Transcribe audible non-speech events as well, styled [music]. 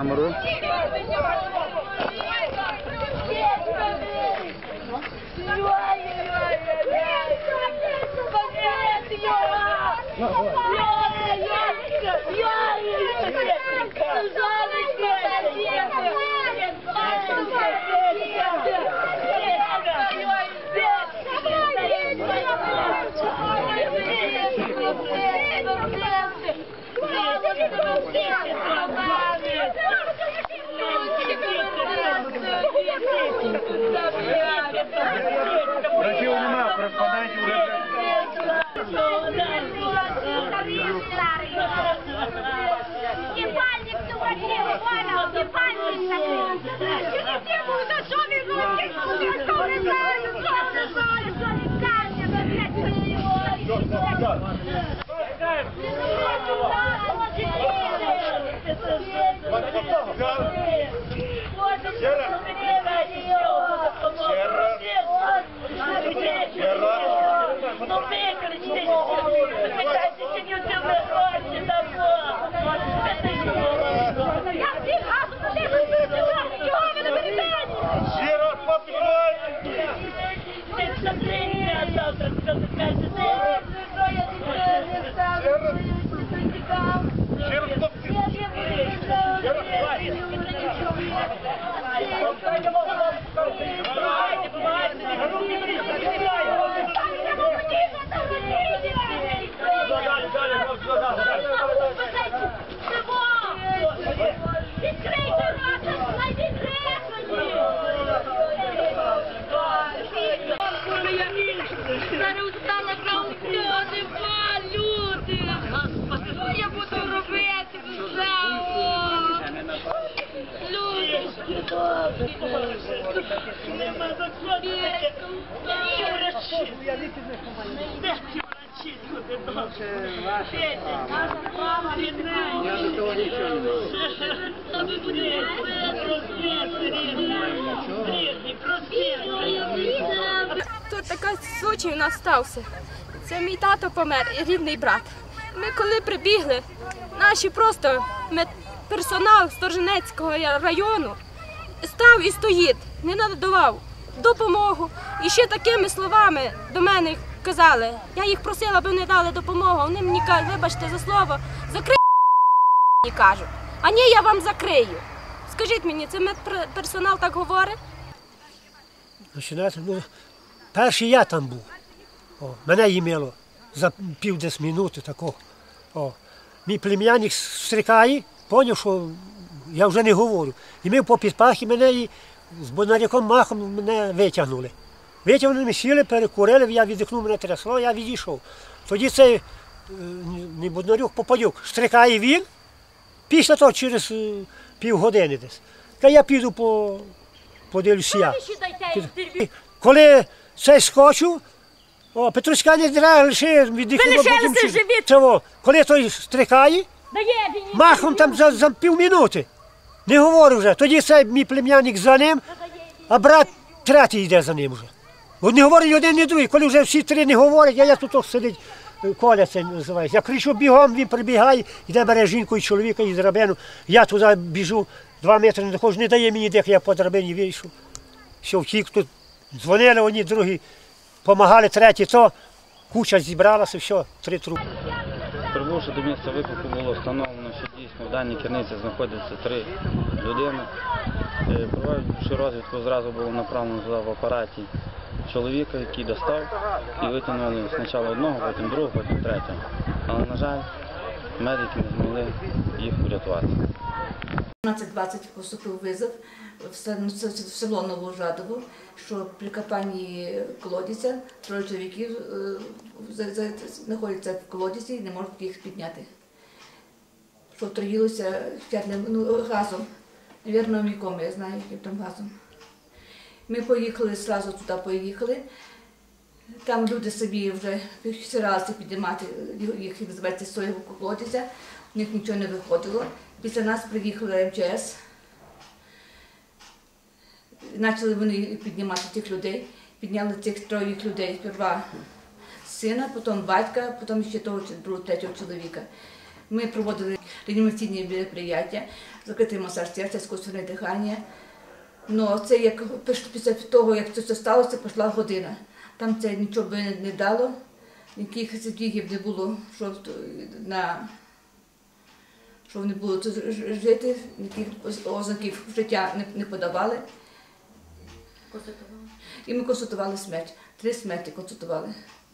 Береш камеру. Братів нема, кореспондентів вже. Ебальник, ты вообще понял, ебальник такой. Что не требуют, а что не нужно? Что не знаю, что не знаю, что не кажется, блядь, Я Люди. Я до того нічого не маю. Тут такий случай у нас стався. Це мій тато помер і рідний брат. Ми коли прибігли, наші просто персонал Сторженецького району став і стоїть, не надавав допомогу. І ще такими словами до мене казали. Я їх просила, аби вони дали допомогу. Вони мені кажуть, вибачте за слово, закрий [laughs] мені кажуть. А ні, я вам закрию. Скажіть мені, це медперсонал так говорить? Ну, перший я там був. О, мене їмило за пів десь минути такого. О, мій плем'яник стрикає, поняв, що я вже не говорю. І ми по підпахі мене і з бонаряком махом мене витягнули. Витягнули, ми сіли, перекурили, я віддихнув, мене трясло, я відійшов. Тоді цей е, не Боднарюк, Попадюк, стрикає він, після того через е, півгодини десь. Та я піду по, подивлюся я. Коли цей скочив, о, Петруська не драє, лише живі. Коли той стрикає, махом там за, за півмінути. Не говорю вже. Тоді цей мій плем'яник за ним, а брат третій йде за ним вже. От не говорить один, ні другий. Коли вже всі три не говорять, я, я тут сидить, е, Коля це називається. Я кричу бігом, він прибігає, йде бере жінку і чоловіка і драбину. Я туди біжу, два метри не доходжу, не дає мені дих, я по драбині вийшов. Все, втік тут. Дзвонили одні, другі, допомагали, треті, то куча зібралася, все, три трупи. Прибувши до місця виклику, було встановлено, що дійсно в даній керниці знаходяться три людини. Е, Проводивши розвідку, зразу було направлено в апараті чоловіка, який достав, і витягнули спочатку одного, потім другого, потім третього. Але, на жаль, медики не змогли їх врятувати. 15-20 поступив визов в ну, село Новожадово, що при копанні колодязя троє чоловіків е, знаходяться в колодязі і не можуть їх підняти. Що отруїлося ну, газом. Навірно, міком, я знаю, яким там газом. Ми поїхали, одразу туди поїхали. Там люди собі вже старалися підіймати їх звести з свого колодязя, у них нічого не виходило. Після нас приїхали МЧС. Почали вони піднімати тих людей, підняли цих троїх людей, сперва сина, потім батька, потім ще того третього чоловіка. Ми проводили реанімаційні мероприятия, закритий масаж серця, іскусственне дихання. Ну, це як після того, як це все сталося, пішла година. Там це нічого би не дало, ніяких задвігів не було, що на що вони будуть тут жити, ніяких ознаків життя не, не подавали. І ми констатували смерть. Три смерті констатували.